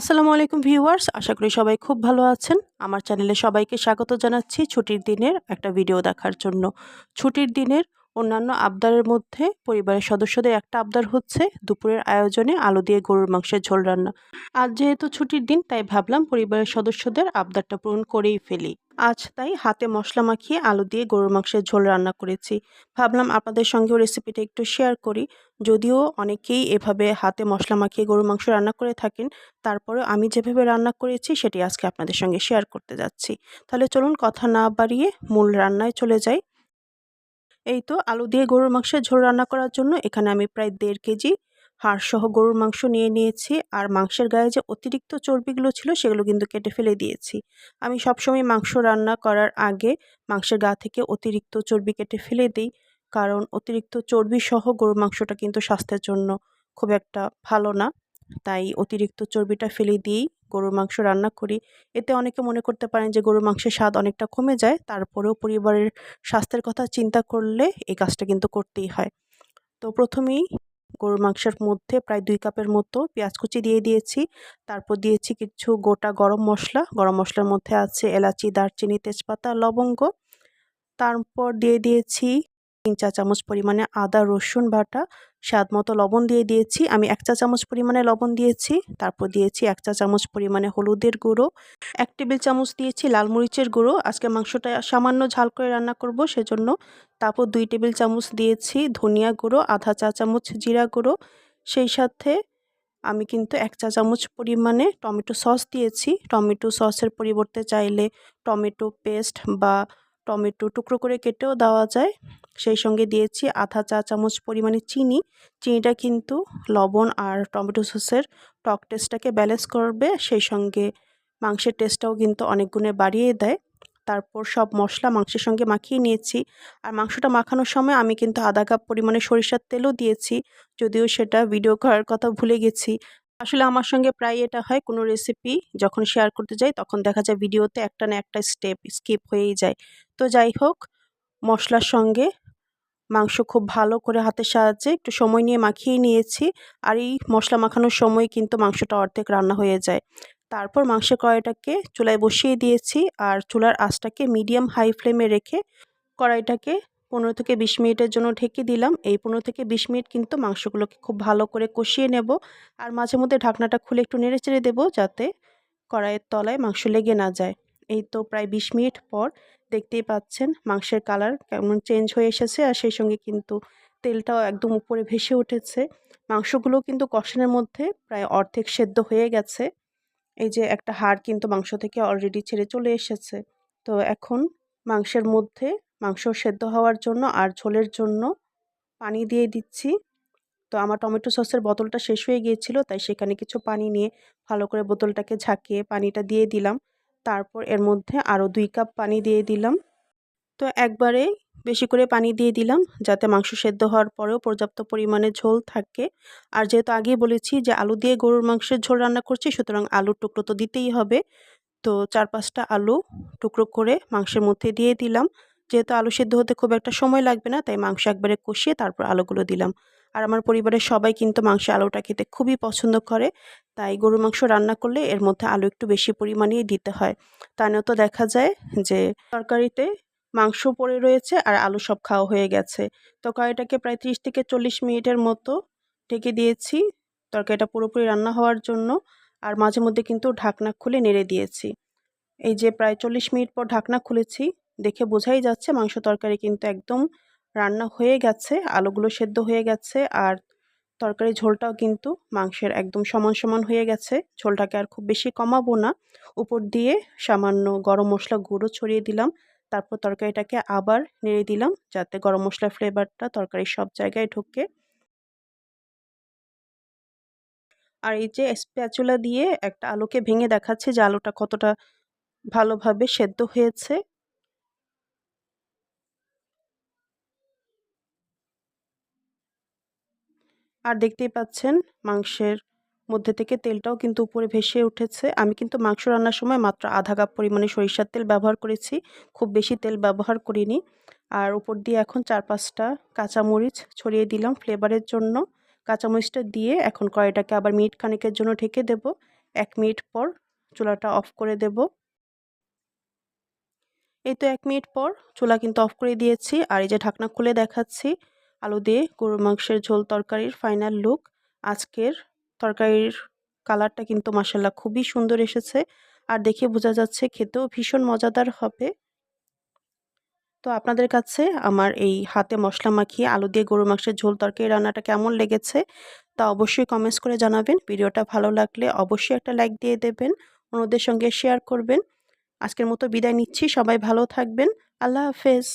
আসসালামু আলাইকুম ভিউয়ার্স, আশা করি সবাই খুব ভালো আছেন। আমার চ্যানেলে সবাইকে স্বাগত জানাচ্ছি ছুটির দিনের একটা ভিডিও দেখার জন্য। ছুটির দিনের অন্যান্য আবদারের মধ্যে পরিবারের সদস্যদের একটা আবদার হচ্ছে দুপুরের আয়োজনে আলু দিয়ে গরুর মাংসের ঝোল রান্না। আজ যেহেতু ছুটির দিন, তাই ভাবলাম পরিবারের সদস্যদের আবদারটা পূরণ করেই ফেলি। আজ তাই হাতে মশলা মাখিয়ে আলু দিয়ে গরুর মাংসের ঝোল রান্না করেছি। ভাবলাম আপনাদের সঙ্গেও রেসিপিটা একটু শেয়ার করি। যদিও অনেকেই এভাবে হাতে মশলা মাখিয়ে গরুর মাংস রান্না করে থাকেন তারপরে আমি যেভাবে রান্না করেছি, সেটি আজকে আপনাদের সঙ্গে শেয়ার করতে যাচ্ছি। তাহলে চলুন কথা না বাড়িয়ে মূল রান্নায় চলে যাই। এই তো আলু দিয়ে গরুর মাংসের ঝোল রান্না করার জন্য এখানে আমি প্রায় দেড় কেজি হাড়সহ গরুর মাংস নিয়ে নিয়েছি। আর মাংসের গায়ে যে অতিরিক্ত চর্বিগুলো ছিল সেগুলো কিন্তু কেটে ফেলে দিয়েছি। আমি সবসময় মাংস রান্না করার আগে মাংসের গা থেকে অতিরিক্ত চর্বি কেটে ফেলে দিই। কারণ অতিরিক্ত চর্বি সহ গরুর মাংসটা কিন্তু স্বাস্থ্যের জন্য খুব একটা ভালো না। তাই অতিরিক্ত চর্বিটা ফেলে দিয়েই গরুর মাংস রান্না করি। এতে অনেকে মনে করতে পারেন যে গরুর মাংসের স্বাদ অনেকটা কমে যায়, তারপরেও পরিবারের স্বাস্থ্যের কথা চিন্তা করলে এই কাজটা কিন্তু করতেই হয়। তো প্রথমেই গরুর মাংসের মধ্যে প্রায় দুই কাপের মতো পেঁয়াজ কুচি দিয়ে দিয়েছি। তারপর দিয়েছি কিছু গোটা গরম মশলা। গরম মশলার মধ্যে আছে এলাচি, দারচিনি, তেজপাতা, লবঙ্গ। তারপর দিয়ে দিয়েছি তিন চা চামচ পরিমাণে আদা, রসুন বাটা, স্বাদ মতো লবণ দিয়ে দিয়েছি। আমি এক চা চামচ পরিমাণে লবণ দিয়েছি। তারপর দিয়েছি এক চা চামচ পরিমাণে হলুদের গুঁড়ো। এক টেবিল চামচ দিয়েছি লাল মরিচের গুঁড়ো। আজকে মাংসটা সামান্য ঝাল করে রান্না করব, সেজন্য তারপর দুই টেবিল চামচ দিয়েছি ধনিয়া গুঁড়ো, আধা চা চামচ জিরা গুঁড়ো। সেই সাথে আমি কিন্তু এক চা চামচ পরিমাণে টমেটো সস দিয়েছি। টমেটো সসের পরিবর্তে চাইলে টমেটো পেস্ট বা টমেটো টুকরো করে কেটেও দেওয়া যায়। সেই সঙ্গে দিয়েছি আধা চা চামচ পরিমাণে চিনি। চিনিটা কিন্তু লবণ আর টমেটো সসের টক টেস্টটাকে ব্যালেন্স করবে, সেই সঙ্গে মাংসের টেস্টটাও কিন্তু অনেক গুণে বাড়িয়ে দেয়। তারপর সব মশলা মাংসের সঙ্গে মাখিয়ে নিয়েছি। আর মাংসটা মাখানোর সময় আমি কিন্তু আধা কাপ পরিমাণে সরিষার তেলও দিয়েছি, যদিও সেটা ভিডিও করার কথা ভুলে গেছি। আসলে আমার সঙ্গে প্রায় এটা হয়, কোনো রেসিপি যখন শেয়ার করতে যাই তখন দেখা যায় ভিডিওতে একটা না একটা স্টেপ স্কিপ হয়েই যায়। তো যাই হোক, মশলার সঙ্গে মাংস খুব ভালো করে হাতের সাহায্যে একটু সময় নিয়ে মাখিয়ে নিয়েছি। আর এই মশলা মাখানোর সময় কিন্তু মাংসটা অর্ধেক রান্না হয়ে যায়। তারপর মাংসের কড়াইটাকে চুলায় বসিয়ে দিয়েছি আর চুলার আঁচটাকে মিডিয়াম হাই ফ্লেমে রেখে কড়াইটাকে পনেরো থেকে বিশ মিনিটের জন্য ঢেকে দিলাম। এই পনেরো থেকে বিশ মিনিট কিন্তু মাংসগুলোকে খুব ভালো করে কষিয়ে নেব। আর মাঝে মধ্যে ঢাকনাটা খুলে একটু নেড়ে চেড়ে দেবো যাতে কড়াইয়ের তলায় মাংস লেগে না যায়। এই তো প্রায় বিশ মিনিট পর দেখতেই পাচ্ছেন মাংসের কালার কেমন চেঞ্জ হয়ে এসেছে আর সেই সঙ্গে কিন্তু তেলটাও একদম উপরে ভেসে উঠেছে। মাংসগুলো কিন্তু কষানোর মধ্যে প্রায় অর্ধেক সেদ্ধ হয়ে গেছে। এই যে একটা হাড় কিন্তু মাংস থেকে অলরেডি ছেড়ে চলে এসেছে। তো এখন মাংসের মধ্যে মাংস সেদ্ধ হওয়ার জন্য আর ঝোলের জন্য পানি দিয়ে দিচ্ছি। তো আমার টমেটো সসের বোতলটা শেষ হয়ে গিয়েছিল, তাই সেখানে কিছু পানি নিয়ে ভালো করে বোতলটাকে ঝাঁকিয়ে পানিটা দিয়ে দিলাম। তারপর এর মধ্যে আরও দুই কাপ পানি দিয়ে দিলাম। তো একবারে বেশি করে পানি দিয়ে দিলাম যাতে মাংস সেদ্ধ হওয়ার পরেও পর্যাপ্ত পরিমাণে ঝোল থাকে। আর যেহেতু আগেই বলেছি যে আলু দিয়ে গরুর মাংসের ঝোল রান্না করছি, সুতরাং আলুর টুকরো তো দিতেই হবে। তো চার পাঁচটা আলু টুকরো করে মাংসের মধ্যে দিয়ে দিলাম। যেহেতু আলু সেদ্ধ হতে খুব একটা সময় লাগবে না, তাই মাংস একবারে কষিয়ে তারপর আলুগুলো দিলাম। আর আমার পরিবারের সবাই কিন্তু মাংস আলুটা খেতে খুবই পছন্দ করে। তাই গরু মাংস রান্না করলে এর মধ্যে আলু একটু বেশি পরিমাণেই দিতে হয়। তা তো দেখা যায় যে তরকারিতে মাংস পড়ে রয়েছে আর আলু সব খাওয়া হয়ে গেছে। তরকারিটাকে প্রায় ত্রিশ থেকে চল্লিশ মিনিটের মতো ঢেকে দিয়েছি। তরকারিটা পুরোপুরি রান্না হওয়ার জন্য আর মাঝে মধ্যে কিন্তু ঢাকনা খুলে নেড়ে দিয়েছি। এই যে প্রায় চল্লিশ মিনিট পর ঢাকনা খুলেছি, দেখে বোঝাই যাচ্ছে মাংস তরকারি কিন্তু একদম রান্না হয়ে গেছে, আলুগুলো সেদ্ধ হয়ে গেছে, আর তরকারি ঝোলটাও কিন্তু মাংসের একদম সমান সমান হয়ে গেছে। ঝোলটাকে আর খুব বেশি কমাবো না। উপর দিয়ে সামান্য গরম মশলা গুঁড়ো ছড়িয়ে দিলাম, তারপর তরকারিটাকে আবার নেড়ে দিলাম, যাতে গরম মশলার ফ্লেভারটা তরকারির সব জায়গায় ঢোকে। আর এই যে স্প্যাচুলা দিয়ে একটা আলুকে ভেঙে দেখাচ্ছে যে আলুটা কতটা ভালোভাবে সেদ্ধ হয়েছে আর দেখতেই পাচ্ছেন মাংসের মধ্যে থেকে তেলটাও কিন্তু উপরে ভেসে উঠেছে। আমি কিন্তু মাংস রান্নার সময় মাত্র আধা কাপ পরিমাণে সরিষার তেল ব্যবহার করেছি। খুব বেশি তেল ব্যবহার করিনি। আর উপর দিয়ে এখন চার পাঁচটা কাঁচামরিচ ছড়িয়ে দিলাম ফ্লেভারের জন্য। কাঁচামরিচটা দিয়ে এখন কড়াইটাকে আবার মিনিট খানিকের জন্য ঢেকে দেব। এক মিনিট পর চুলাটা অফ করে দেব। এই তো এক মিনিট পর চুলা কিন্তু অফ করে দিয়েছি। আর এই যে ঢাকনা খুলে দেখাচ্ছি আলু দিয়ে গরু মাংসের ঝোল তরকারির ফাইনাল লুক আজকের তরকারির কালারটা কিন্তু মাসাল্লাহ খুবই সুন্দর এসেছে। আর দেখে বোঝা যাচ্ছে খেতেও ভীষণ মজাদার হবে। তো আপনাদের কাছে আমার এই হাতে মশলা মাখিয়ে আলু দিয়ে গরু মাংসের ঝোল তরকারি রান্নাটা কেমন লেগেছে তা অবশ্যই কমেন্টস করে জানাবেন। ভিডিওটা ভালো লাগলে অবশ্যই একটা লাইক দিয়ে দেবেন, অন্যদের সঙ্গে শেয়ার করবেন। আজকের মতো বিদায় নিচ্ছি, সবাই ভালো থাকবেন। আল্লাহ হাফেজ।